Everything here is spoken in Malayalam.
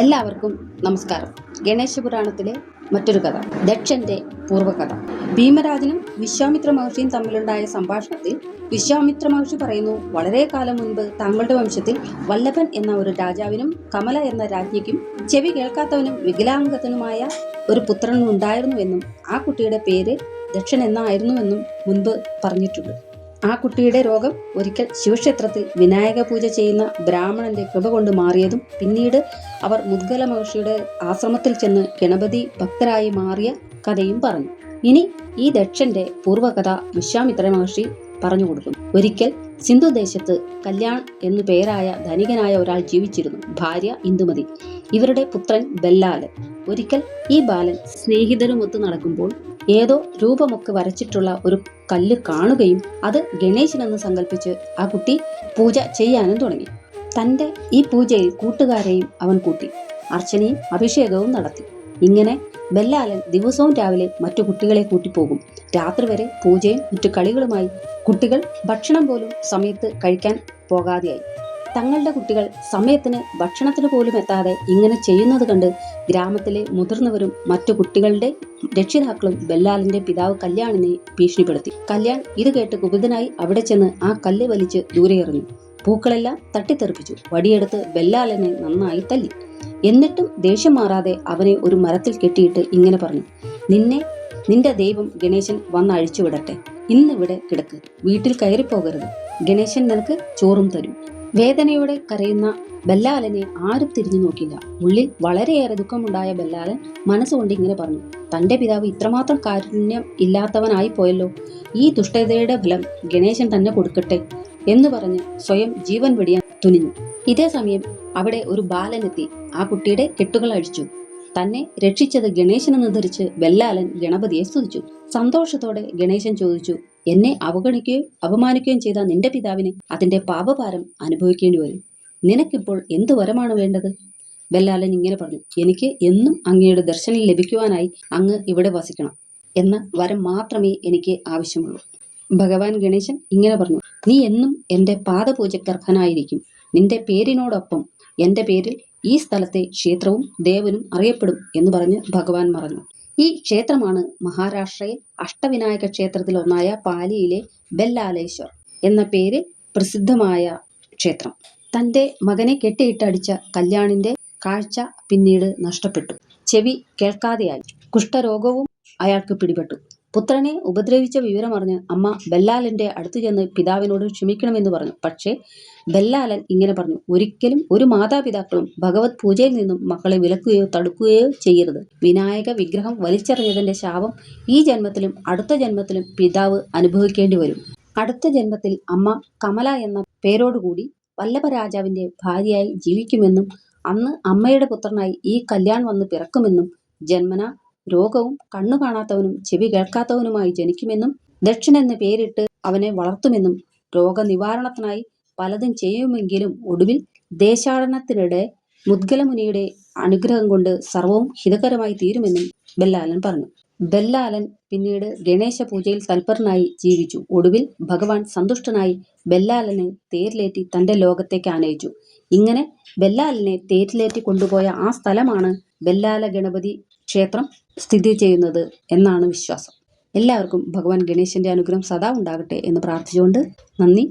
എല്ലാവർക്കും നമസ്കാരം. ഗണേശ പുരാണത്തിലെ മറ്റൊരു കഥ ദക്ഷന്റെ പൂർവകഥ. ഭീമരാജനും വിശ്വാമിത്ര മഹർഷിയും തമ്മിലുണ്ടായ സംഭാഷണത്തിൽ വിശ്വാമിത്ര മഹർഷി പറയുന്നു വളരെ കാലം മുൻപ് താങ്കളുടെ വംശത്തിൽ വല്ലഭൻ എന്ന ഒരു രാജാവിനും കമല എന്ന രാജ്ഞിക്കും ചെവി കേൾക്കാത്തവനും വികലാംഗത്തനുമായ ഒരു പുത്രൻ ഉണ്ടായിരുന്നുവെന്നും ആ കുട്ടിയുടെ പേര് ദക്ഷൻ എന്നായിരുന്നുവെന്നും മുൻപ് പറഞ്ഞിട്ടുണ്ട്. ആ കുട്ടിയുടെ രോഗം ഒരിക്കൽ ശിവക്ഷേത്രത്തിൽ വിനായക പൂജ ചെയ്യുന്ന ബ്രാഹ്മണന്റെ കൃപ കൊണ്ട് മാറിയതും പിന്നീട് അവർ മുദ്ഗല മഹർഷിയുടെ ആശ്രമത്തിൽ ചെന്ന് ഗണപതി ഭക്തരായി മാറിയ കഥയും പറഞ്ഞു. ഇനി ഈ ദക്ഷന്റെ പൂർവകഥ വിശ്വാമിത്ര മഹർഷി പറഞ്ഞു കൊടുക്കുന്നു. ഒരിക്കൽ സിന്ധു ദേശത്ത് കല്യാൺ എന്നു പേരായ ധനികനായ ഒരാൾ ജീവിച്ചിരുന്നു. ഭാര്യ ഇന്ദുമതി. ഇവരുടെ പുത്രൻ ബല്ലാൽ ഒരിക്കൽ ഈ ബാലൻ സ്നേഹിതരുമൊത്ത് നടക്കുമ്പോൾ ഏതോ രൂപമൊക്കെ വരച്ചിട്ടുള്ള ഒരു കല്ല് കാണുകയും അത് ഗണേശനെന്ന് സങ്കല്പിച്ച് ആ കുട്ടി പൂജ ചെയ്യാനും തുടങ്ങി. തന്റെ ഈ പൂജയിൽ കൂട്ടുകാരെയും അവൻ കൂട്ടി. അർച്ചനയും അഭിഷേകവും നടത്തി. ഇങ്ങനെ ബെല്ലാലൻ ദിവസവും രാവിലെ മറ്റു കുട്ടികളെ കൂട്ടിപ്പോകും. രാത്രി വരെ പൂജയും മറ്റു കളികളുമായി കുട്ടികൾ ഭക്ഷണം പോലും സമയത്ത് കഴിക്കാൻ പോകാതെയായി. തങ്ങളുടെ കുട്ടികൾ സമയത്തിന് ഭക്ഷണത്തിന് പോലും എത്താതെ ഇങ്ങനെ ചെയ്യുന്നത് കണ്ട് ഗ്രാമത്തിലെ മുതിർന്നവരും മറ്റു കുട്ടികളുടെ രക്ഷിതാക്കളും ബെല്ലാലിന്റെ പിതാവ് കല്യാണിനെ ഭീഷണിപ്പെടുത്തി. കല്യാൺ ഇത് കേട്ട് കുപിതനായി അവിടെ ചെന്ന് ആ കല്ല് വലിച്ച് ദൂരെ എറിഞ്ഞു പൂക്കളെല്ലാം തട്ടിത്തെറിപ്പിച്ചു. വടിയെടുത്ത് ബെല്ലാലനെ നന്നായി തല്ലി. എന്നിട്ടും ദേഷ്യം മാറാതെ അവനെ ഒരു മരത്തിൽ കെട്ടിയിട്ട് ഇങ്ങനെ പറഞ്ഞു നിന്നെ നിന്റെ ദൈവം ഗണേശൻ വന്ന് അഴിച്ചുവിടട്ടെ ഇന്നിവിടെ കിടക്ക്. വീട്ടിൽ കയറിപ്പോകരുത് ഗണേശൻ നിനക്ക് ചോറും തരും. വേദനയോടെ കരയുന്ന ബല്ലാലനെ ആരും തിരിഞ്ഞു നോക്കില്ല. ഉള്ളിൽ വളരെയേറെ ദുഃഖമുണ്ടായ ബല്ലാലൻ മനസ്സുകൊണ്ട് ഇങ്ങനെ പറഞ്ഞു തന്റെ പിതാവ് ഇത്രമാത്രം കാരുണ്യം ഇല്ലാത്തവനായി പോയല്ലോ. ഈ ദുഷ്ടതയുടെ ഫലം ഗണേശൻ തന്നെ കൊടുക്കട്ടെ എന്ന് പറഞ്ഞ് സ്വയം ജീവൻ വെടിയാൻ തുനിഞ്ഞു. ഇതേ സമയം അവിടെ ഒരു ബാലനെത്തി ആ കുട്ടിയുടെ കെട്ടുകൾ അഴിച്ചു. തന്നെ രക്ഷിച്ചത് ഗണേശനെന്ന് ധരിച്ച് ബെല്ലാലൻ ഗണപതിയെ സ്തുതിച്ചു. സന്തോഷത്തോടെ ഗണേശൻ ചോദിച്ചു എന്നെ അവഗണിക്കുകയും അപമാനിക്കുകയും ചെയ്ത നിന്റെ പിതാവിന് അതിന്റെ പാപഭാരം അനുഭവിക്കേണ്ടി വരും. നിനക്കിപ്പോൾ എന്ത് വരമാണ് വേണ്ടത്? ബെല്ലാലൻ ഇങ്ങനെ പറഞ്ഞു എനിക്ക് എന്നും അങ്ങയുടെ ദർശനം ലഭിക്കുവാനായി അങ്ങ് ഇവിടെ വസിക്കണം. എന്ന വരം മാത്രമേ എനിക്ക് ആവശ്യമുള്ളൂ. ഭഗവാൻ ഗണേശൻ ഇങ്ങനെ പറഞ്ഞു നീ എന്നും എന്റെ പാദപൂജക്കർഹനായിരിക്കും. നിന്റെ പേരിനോടൊപ്പം എന്റെ പേരിൽ ഈ സ്ഥലത്തെ ക്ഷേത്രവും ദേവനും അറിയപ്പെടും എന്ന് പറഞ്ഞ് ഭഗവാൻ പറഞ്ഞു. ഈ ക്ഷേത്രമാണ് മഹാരാഷ്ട്രയിൽ അഷ്ടവിനായക ക്ഷേത്രത്തിലൊന്നായ പാലിയിലെ ബെല്ലാലേശ്വർ എന്ന പേര് പ്രസിദ്ധമായ ക്ഷേത്രം. തന്റെ മകനെ കെട്ടിയിട്ടടിച്ച കല്യാണിന്റെ കാഴ്ച പിന്നീട് നഷ്ടപ്പെട്ടു. ചെവി കേൾക്കാതെയായി. കുഷ്ഠരോഗവും അയാൾക്ക് പിടിപെട്ടു. പുത്രനെ ഉപദ്രവിച്ച വിവരമറിഞ്ഞ് അമ്മ ബെല്ലാലന്റെ അടുത്തു ചെന്ന് പിതാവിനോട് ക്ഷമിക്കണമെന്ന് പറഞ്ഞു. പക്ഷേ ബെല്ലാലൻ ഇങ്ങനെ പറഞ്ഞു ഒരിക്കലും ഒരു മാതാപിതാക്കളും ഭഗവത് പൂജയിൽ നിന്നും മക്കളെ വിലക്കുകയോ തടുക്കുകയോ ചെയ്യരുത്. വിനായക വിഗ്രഹം വലിച്ചെറിഞ്ഞതിന്റെ ശാപം ഈ ജന്മത്തിലും അടുത്ത ജന്മത്തിലും പിതാവ് അനുഭവിക്കേണ്ടി വരും. അടുത്ത ജന്മത്തിൽ അമ്മ കമല എന്ന പേരോടുകൂടി വല്ലഭരാജാവിന്റെ ഭാര്യയായി ജീവിക്കുമെന്നും അന്ന് അമ്മയുടെ പുത്രനായി ഈ കല്യാൺ വന്ന് പിറക്കുമെന്നും ജന്മന രോഗവും കണ്ണു കാണാത്തവനും ചെവി കേൾക്കാത്തവനുമായി ജനിക്കുമെന്നും ദക്ഷൻ എന്ന് പേരിട്ട് അവനെ വളർത്തുമെന്നും രോഗനിവാരണത്തിനായി പലതും ചെയ്യുമെങ്കിലും ഒടുവിൽ ദേശാടനത്തിനിടെ മുദ്ഗലമുനിയുടെ അനുഗ്രഹം കൊണ്ട് സർവവും ഹിതകരമായി തീരുമെന്നും ബെല്ലാലൻ പറഞ്ഞു. ബെല്ലാലൻ പിന്നീട് ഗണേശ പൂജയിൽ തൽപരനായി ജീവിച്ചു. ഒടുവിൽ ഭഗവാൻ സന്തുഷ്ടനായി ബെല്ലാലനെ തേരിലേറ്റി തന്റെ ലോകത്തേക്ക് ആനയിച്ചു. ഇങ്ങനെ ബെല്ലാലിനെ തേരിലേറ്റി കൊണ്ടുപോയ ആ സ്ഥലമാണ് ബെല്ലാല ഗണപതി ക്ഷേത്രം സ്ഥിതി ചെയ്യുന്നത് എന്നാണ് വിശ്വാസം. എല്ലാവർക്കും ഭഗവാൻ ഗണേശന്റെ അനുഗ്രഹം സദാ ഉണ്ടാകട്ടെ എന്ന് പ്രാർത്ഥിച്ചുകൊണ്ട് നന്ദി